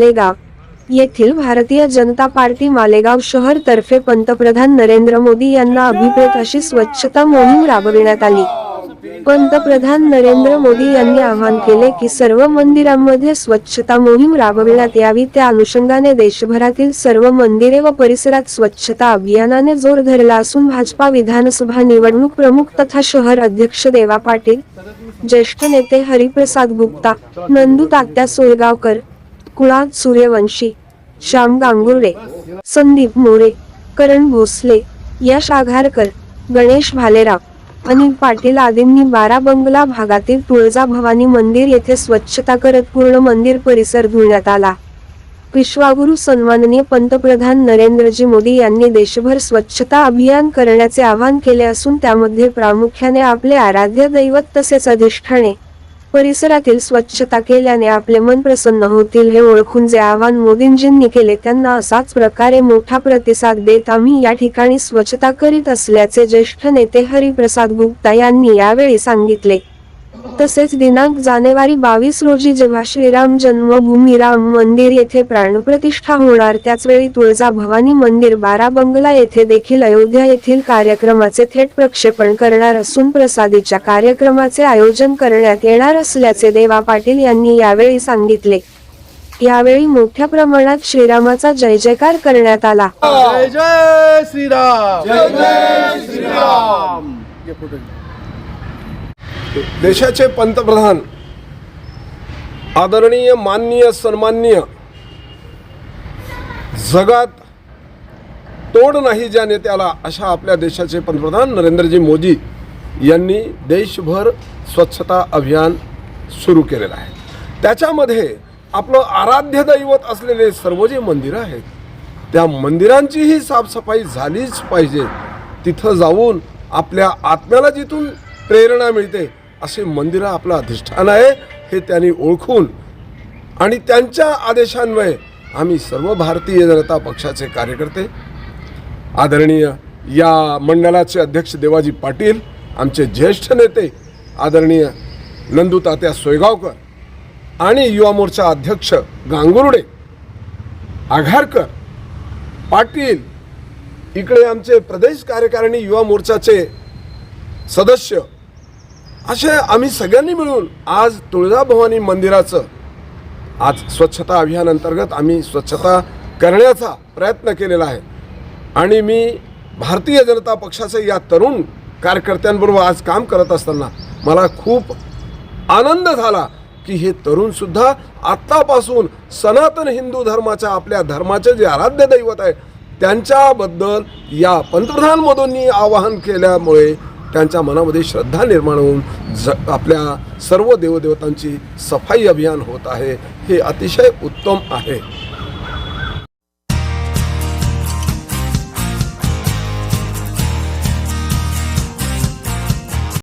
मालेगाव येथील भारतीय जनता पार्टी मालेगाव शहर तर्फे पंतप्रधान नरेंद्र मोदी यांना अभिप्रेत अशी स्वच्छता मोहीम राबविण्यात आली. पंतप्रधान नरेंद्र मोदी यांनी आवाहन केले की सर्व मंदिरांमध्ये स्वच्छता मोहीम राबविण्यात यावी. त्या अनुषंगाने देशभरातील सर्व मंदिरे व परिसरात स्वच्छता अभियानाने जोर धरला असून भाजपा विधानसभा निवडणूक प्रमुख तथा शहर अध्यक्ष देवा पाटील ज्येष्ठ नेते हरिप्रसाद गुप्ता नंदू तात्या सोयगावकर कुणाल सूर्यवंशी श्याम गांगुर्डे संदीप मोरे करण भोसले यश आघारकर गणेश भालेराव अनिल पाटील आदींनी बारा बंगला भागातील तुळजा भवानी मंदिर येथे स्वच्छता करत पूर्ण मंदिर परिसर धुण्यात आला. विश्वागुरु सन्माननीय पंतप्रधान नरेंद्रजी मोदी यांनी देशभर स्वच्छता अभियान करण्याचे आवाहन केले असून त्यामध्ये प्रामुख्याने आपले आराध्य दैवत तसेच अधिष्ठाने परिसरातील स्वच्छता केल्याने आपले मन प्रसन्न होतील हे ओळखून जे आवाहन मोदींजींनी केले त्यांना असाच प्रकारे मोठा प्रतिसाद देत आम्ही या ठिकाणी स्वच्छता करीत असल्याचे ज्येष्ठ नेते हरिप्रसाद गुप्ता यांनी यावेळी सांगितले. तसेच दिनांक जानेवारी बावीस रोजी जेव्हा श्रीराम जन्मभूमी राम मंदिर येथे प्राणप्रतिष्ठा होणार त्याचवेळी तुळजा भवानी मंदिर बारा बंगला येथे देखील अयोध्या येथील कार्यक्रमाचे थेट प्रक्षेपण करणार असून प्रसादीच्या कार्यक्रमाचे आयोजन करण्यात येणार असल्याचे देवा पाटील यांनी यावेळी सांगितले. यावेळी मोठ्या प्रमाणात श्रीरामाचा जय जयकार करण्यात आला. जय जय श्रीराम. जय जय श्रीराम. देशाचे पंतप्रधान आदरणीय माननीय सन्माननीय जगात तोड नाही ज्या नेत्याला अशा आपल्या देशाचे पंतप्रधान नरेंद्रजी मोदी यांनी देशभर स्वच्छता अभियान सुरू केलेलं आहे. त्याच्यामध्ये आपलं आराध्य दैवत असलेले सर्व जे मंदिरं आहेत त्या मंदिरांचीही साफसफाई झालीच पाहिजे. तिथं जाऊन आपल्या आत्म्याला जिथून प्रेरणा मिळते असे मंदिरं आपलं अधिष्ठान आहे हे त्यांनी ओळखून आणि त्यांच्या आदेशान्वये आम्ही सर्व भारतीय जनता पक्षाचे कार्यकर्ते आदरणीय या मंडळाचे अध्यक्ष देवाजी पाटील आमचे ज्येष्ठ नेते आदरणीय नंदू तात्या सोयगावकर आणि युवा मोर्चा अध्यक्ष गांगुर्डे आघारकर पाटील इकडे आमचे प्रदेश कार्यकारिणी युवा मोर्चाचे सदस्य असे आम्ही सगळ्यांनी मिळून आज तुळजाभवानी मंदिराचं आज स्वच्छता अभियान अंतर्गत आम्ही स्वच्छता करण्याचा प्रयत्न केलेला आहे. आणि मी भारतीय जनता पक्षाचे या तरुण कार्यकर्त्यांबरोबर आज काम करत असताना मला खूप आनंद झाला की हे तरुणसुद्धा आत्तापासून सनातन हिंदू धर्माच्या आपल्या धर्माचे जे आराध्य दैवत आहे त्यांच्याबद्दल या पंतप्रधान मोदींनी आवाहन केल्यामुळे त्यांच्या मनामध्ये श्रद्धा निर्माण होऊन ज आपल्या सर्व देवदेवतांची सफाई अभियान होत आहे. हे अतिशय उत्तम आहे.